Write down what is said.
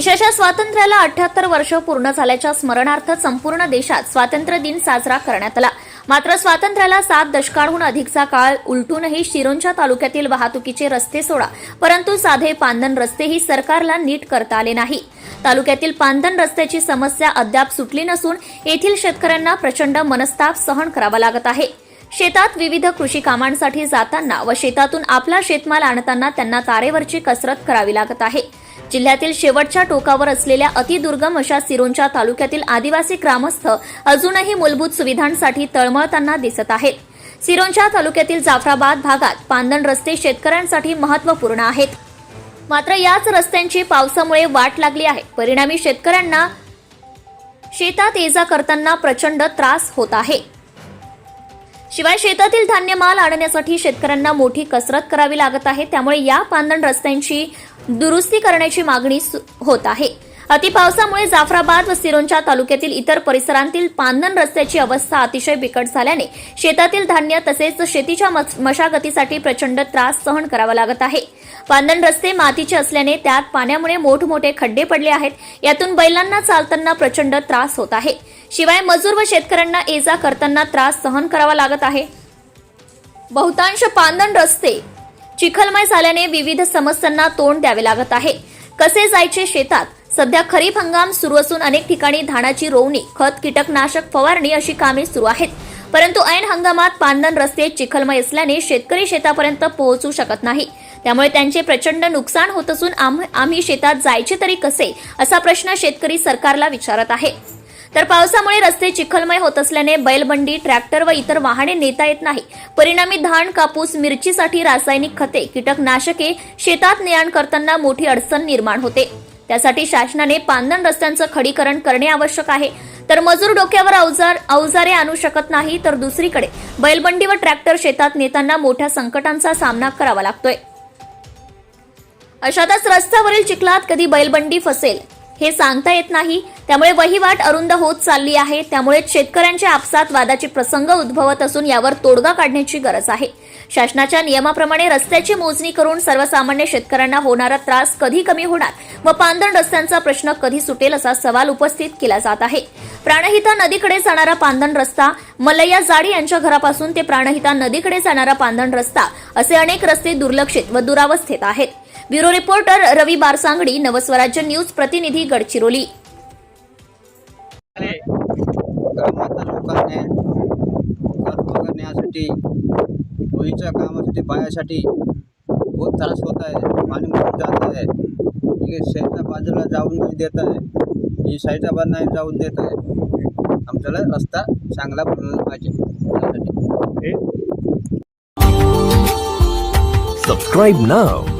देशाच्या स्वातंत्र्याला अठ्याहत्तर वर्ष पूर्ण झाल्याच्या स्मरणार्थ संपूर्ण देशात स्वातंत्र्य दिन साजरा करण्यात आला. मात्र स्वातंत्र्याला सात दशकांहून अधिकचा काळ उलटूनही शिरोंच्या तालुक्यातील वाहतुकीचे रस्ते सोडा परंतु साधे पांदन रस्तेही सरकारला नीट करता आले नाही. तालुक्यातील पांदन रस्त्याची समस्या अद्याप सुटली नसून येथील शेतकऱ्यांना प्रचंड मनस्ताप सहन करावा लागत आहे. शेतात विविध कृषी कामांसाठी जाताना व शेतातून आपला शेतमाल आणताना त्यांना तारेवरची कसरत करावी लागत आहे. जिल्ह्यातील शेवटच्या टोकावर असलेल्या अतिदुर्गम अशा सिरोंच्या तालुक्यातील आदिवासी ग्रामस्थ अजूनही मूलभूत सुविधांसाठी तळमळताना दिसत आहेत. सिरोंच्या तालुक्यातील जाफराबाद भागात पांदण रस्ते शेतकऱ्यांसाठी महत्त्वपूर्ण आहेत. मात्र याच रस्त्यांची पावसामुळे वाट लागली आहे. परिणामी शेतकऱ्यांना शेतात ये जा करताना प्रचंड त्रास होत आहे. शिवाय शेतातील धान्य माल आणण्यासाठी शेतकऱ्यांना मोठी कसरत करावी लागत आहे. त्यामुळे या पांदण रस्त्यांची दुरुस्ती करण्याची मागणी सु- होत आहे. अतिपावसामुळे जाफराबाद व सिरोंच्या तालुक्यातील इतर परिसरांतील पांदण रस्त्याची अवस्था अतिशय बिकट झाल्याने शेतातील धान्य तसेच शेतीच्या मस- मशागतीसाठी प्रचंड त्रास सहन करावा लागत आहे. पांदण रस्ते मातीचे असल्याने त्यात पाण्यामुळे मोठमोठे खड्डे पडले आहेत. यातून बैलांना चालताना प्रचंड त्रास होत आहे. शिवाय मजूर व शेतकऱ्यांना ये जा करताना त्रास सहन करावा लागत आहे. बहुतांश पांदण रस्ते चिखलमय झाल्याने विविध समस्यांना तोंड द्यावे लागत आहे. कसे जायचे शेतात? सध्या खरीप हंगाम सुरू असून अनेक ठिकाणी धानाची रोवणी खत कीटकनाशक फवारणी अशी कामे सुरू आहेत. परंतु ऐन हंगामात पांदण रस्ते चिखलमय असल्याने शेतकरी शेतापर्यंत पोहोचू शकत नाही. त्यामुळे त्यांचे प्रचंड नुकसान होत असून आम्ही शेतात जायचे तरी कसे? असा प्रश्न शेतकरी सरकारला विचारत आहे. तर पावसामुळे रस्ते चिखलमय होत असल्याने बैलबंडी ट्रॅक्टर व इतर वाहने नेता येत नाही. परिणामी धान कापूस मिरचीसाठी रासायनिक खते कीटकनाशके शेतात ने आण करताना मोठी अडचण निर्माण होते. त्यासाठी शासनाने पांदण रस्त्यांचं खडीकरण करणे आवश्यक आहे. तर मजूर डोक्यावर अवजार अवजारे आणू शकत नाही तर दुसरीकडे बैलबंडी व ट्रॅक्टर शेतात नेताना मोठ्या संकटांचा सामना करावा लागतोय. अशातच रस्त्यावरील चिखलात कधी बैलबंडी फसेल? हे सांगता येत नाही. त्यामुळे वहिवाट अरुंद होत चालली आहे. त्यामुळे शेतकऱ्यांच्या आपसात वादाचे प्रसंग उद्भवत असून यावर तोडगा काढण्याची गरज आहे. शासनाच्या नियमाप्रमाणे रस्त्याची मोजणी करून सर्वसामान्य शेतकऱ्यांना होणारा त्रास कधी कमी होणार व पांदण रस्त्यांचा प्रश्न कधी सुटेल असा सवाल उपस्थित केला जात आहे. प्राणहिता नदीकडे जाणारा पांदण रस्ता मलया जाडी यांच्या घरापासून ते प्राणहिता नदीकडे जाणारा पांदण रस्ता असे अनेक रस्ते दुर्लक्षित व दुरावस्थेत आहेत. Bureau reporter Ravi Barsangadi Navswarajya news प्रतिनिधी गडचिरोली. लोकांनी नेण्यासाठी रोईच्या कामासाठी बायासाठी बहुत त्रास होत आहे पाणी मरून जात आहे. इकडे शेतच्या बाजूला जाऊन नाही देत आहे. ही साईडच्या बाजूला नाही जाऊन देत आहे. आमच्याला रस्ता चांगला बनवला पाहिजे. त्यासाठी. Subscribe now